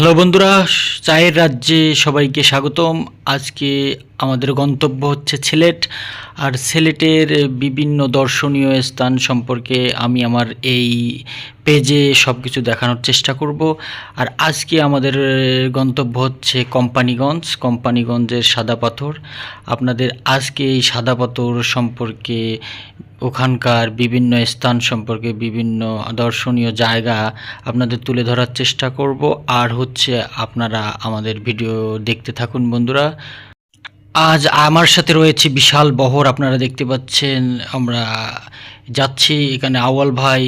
Hello বন্ধুরা চায়ের রাজ্যে সবাইকে স্বাগতম। আজকে আমাদের গন্তব্য হচ্ছে সিলেট, আর সিলেটের বিভিন্ন দর্শনীয় স্থান সম্পর্কে আমি আমার এই পেজে সব কিছু দেখানোর চেষ্টা করব। আর আজকে আমাদের গন্তব্য হচ্ছে কোম্পানিগঞ্জ, কোম্পানিগঞ্জের সাদা পাথর। আপনাদের আজকে এই সাদা পাথর সম্পর্কে, ওখানকার বিভিন্ন স্থান সম্পর্কে বিভিন্ন দর্শনীয় জায়গা আপনাদের তুলে ধরার চেষ্টা করব। আর হচ্ছে আপনারা আমাদের ভিডিও দেখতে থাকুন বন্ধুরা। আজ আমার সাথে রয়েছে বিশাল বহর, আপনারা দেখতে পাচ্ছেন। আমরা যাচ্ছি এখানে আওয়াল ভাই,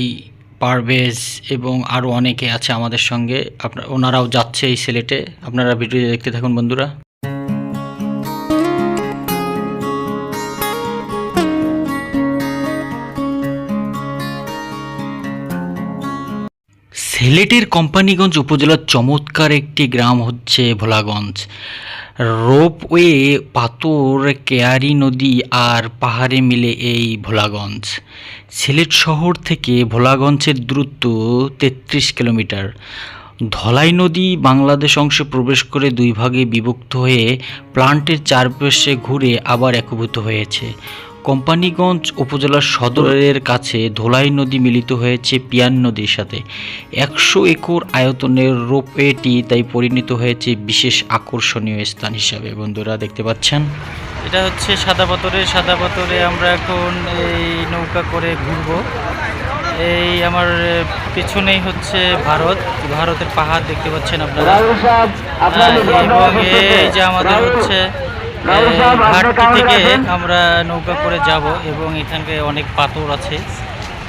পারভেজ এবং আরও অনেকে আছে আমাদের সঙ্গে। আপনার, ওনারাও যাচ্ছে এই সিলেটে। আপনারা ভিডিও দেখতে থাকুন, বন্ধুরা। সিলেটের কোম্পানিগঞ্জ উপজেলার চমৎকার একটি গ্রাম হচ্ছে ভোলাগঞ্জ। রোপওয়ে, পাথর, কেয়ারি নদী আর পাহাড়ে মিলে এই ভোলাগঞ্জ। সিলেট শহর থেকে ভোলাগঞ্জের দূরত্ব তেত্রিশ কিলোমিটার। ধলাই নদী বাংলাদেশ অংশে প্রবেশ করে দুই ভাগে বিভক্ত হয়ে প্লান্টের চারপাশে ঘুরে আবার একভূত হয়েছে। কোম্পানিগঞ্জ উপজেলার সদরের কাছে ধোলাই নদী মিলিত হয়েছে পিয়ান নদীর সাথে। একশো একর আয়তনের রোপওয়েটি তাই পরিণত হয়েছে বিশেষ আকর্ষণীয় স্থান হিসাবে। বন্ধুরা দেখতে পাচ্ছেন? এটা হচ্ছে সাদা পাথরে সাদা পাথরে আমরা এখন এই নৌকা করে ঘুরবো। এই আমার পেছনেই হচ্ছে ভারত ভারতের পাহাড় দেখতে পাচ্ছেন আপনারা। আর এই যে আমাদের হচ্ছে ঘাটটি থেকে আমরা নৌকা করে যাব এবং এখানকে অনেক পাথর আছে।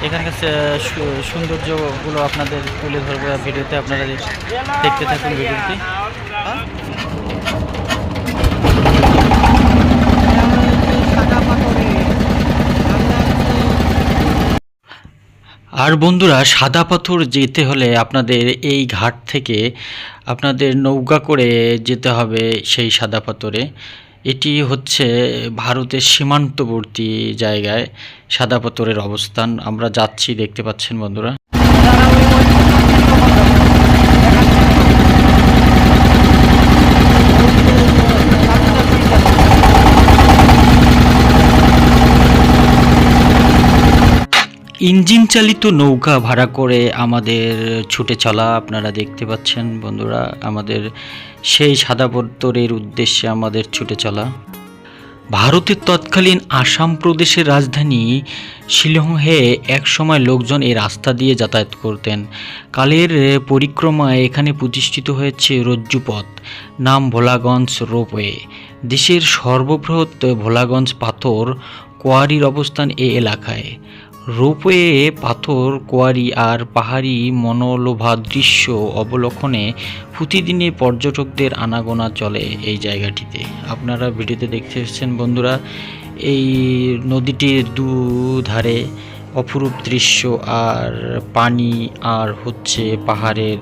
এখানকার সৌন্দর্যগুলো আপনাদের তুলে ধরবো ভিডিওতে আপনারা দেখতে থাকুন ভিডিওটি। আর বন্ধুরা সাদা পাথর যেতে হলে আপনাদের এই ঘাট থেকে আপনাদের নৌকা করে যেতে হবে সেই সাদা পাথরে। এটি হচ্ছে ভারতের সীমান্তবর্তী জায়গায় সাদা পাথরের অবস্থান। আমরা যাচ্ছি দেখতে পাচ্ছেন বন্ধুরা। ইঞ্জিন চালিত নৌকা ভাড়া করে আমাদের ছুটে চলা আপনারা দেখতে পাচ্ছেন বন্ধুরা, আমাদের সেই সাদা উদ্দেশ্যে আমাদের ছুটে চলা। ভারতের তৎকালীন আসাম প্রদেশের রাজধানী শিলংয়ে একসময় লোকজন এই রাস্তা দিয়ে যাতায়াত করতেন। কালের পরিক্রমায় এখানে প্রতিষ্ঠিত হয়েছে রজ্জুপথ, নাম ভোলাগঞ্জ রোপওয়ে। দেশের সর্ববৃহৎ ভোলাগঞ্জ পাথর, কোয়ারির অবস্থান এ এলাকায়। রোপওয়ে পাথর, কোয়ারি আর পাহাড়ি মনোলোভা দৃশ্য অবলোকনে প্রতিদিনে পর্যটকদের আনাগোনা চলে এই জায়গাটিতে। আপনারা ভিডিওতে দেখতে এসেছেন বন্ধুরা, এই নদীটির দুধারে অপরূপ দৃশ্য আর পানি আর হচ্ছে পাহাড়ের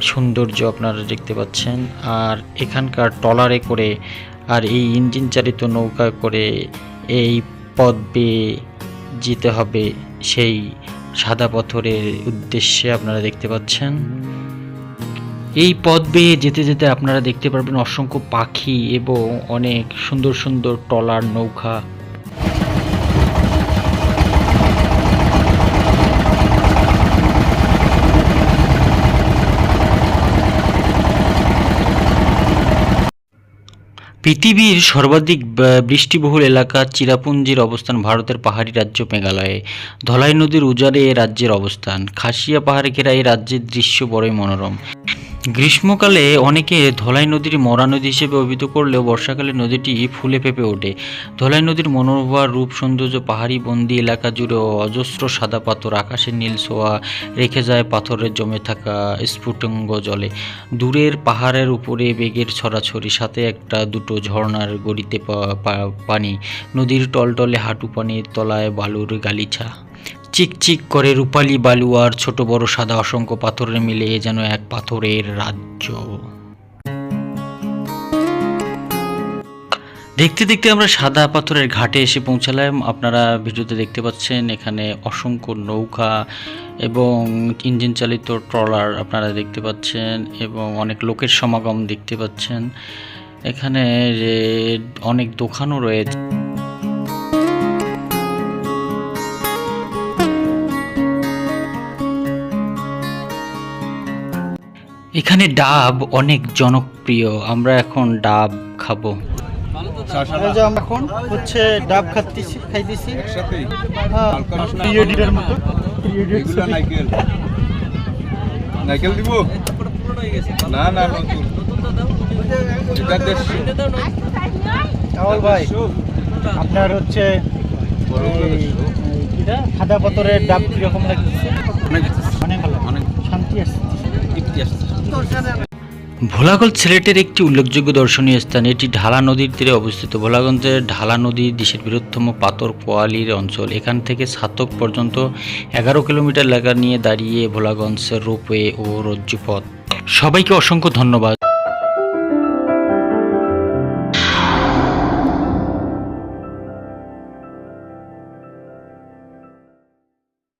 সৌন্দর্য আপনারা দেখতে পাচ্ছেন। আর এখানকার ট্রলারে করে আর এই ইঞ্জিন চালিত নৌকা করে এই বেয়ে যেতে হবে সেই সাদা পথরের উদ্দেশ্যে আপনারা দেখতে পাচ্ছেন। এই পথ বেয়ে যেতে যেতে আপনারা দেখতে পারবেন অসংখ্য পাখি এবং অনেক সুন্দর সুন্দর ট্রলার নৌকা পৃথিবীর সর্বাধিক বৃষ্টিবহুল এলাকা চিরাপুঞ্জির অবস্থান ভারতের পাহাড়ি রাজ্য মেঘালয়ে। ধলাই নদীর উজারে এ রাজ্যের অবস্থান। খাসিয়া পাহাড়ে ঘেরা এই রাজ্যের দৃশ্য বড়ই মনোরম। গ্রীষ্মকালে অনেকে ধলাই নদীর মরা নদী হিসেবে অভিহিত করলেও বর্ষাকালে নদীটি ফুলে ফেপে ওঠে। ধলাই নদীর মনোরমা রূপ, সৌন্দর্য, পাহাড়ি বন্দি এলাকা জুড়ে অজস্র সাদা পাথর আকাশের নীল ছোঁয়া রেখে যায় পাথরের জমে থাকা স্ফুটঙ্গ জলে। দূরের পাহাড়ের উপরে বেগের ছড়াছড়ি, সাথে একটা দুটো ঝর্ণার গড়িতে পানি। নদীর টলটলে হাঁটু পানির তলায় বালুর গালিছা। চিকচিক করে রূপালি বালু আর ছোট বড় সাদা অসংখ্য পাথরের মিলে এ যেন এক পাথরের রাজ্য। দেখতে দেখতে আমরা সাদা পাথরের ঘাটে এসে পৌঁছালাম। আপনারা ভিডিওতে দেখতে পাচ্ছেন এখানে অসংখ্য নৌকা এবং ইঞ্জিন চালিত ট্রলার আপনারা দেখতে পাচ্ছেন এবং অনেক লোকের সমাগম দেখতে পাচ্ছেন। এখানে অনেক দোকানও রয়েছে। এখানে ডাব অনেক জনপ্রিয় আমরা এখন ডাব খাব। এখন হচ্ছে ডাব খাইতেছি। হ্যাঁ নাইকেল। দিব? না না ভাই আপনার হচ্ছে সাদা পাথরের ডাব কীরকম লাগতেছে? অনেক। অনেক ভালো। অনেক। শান্তি আসছে তৃপ্তি আসছে ভোলাগঞ্জ সিলেটের একটি উল্লেখযোগ্য দর্শনীয় স্থান, এটি ঢালা নদীর তীরে অবস্থিত। ভোলাগঞ্জের ঢালা নদী দেশের বৃহত্তম পাথর কোয়ালির অঞ্চল। এখান থেকে সাতক পর্যন্ত এগারো কিলোমিটার এলাকা নিয়ে দাঁড়িয়ে ভোলাগঞ্জের রোপওয়ে ও রজ্জুপথ। সবাইকে অসংখ্য ধন্যবাদ।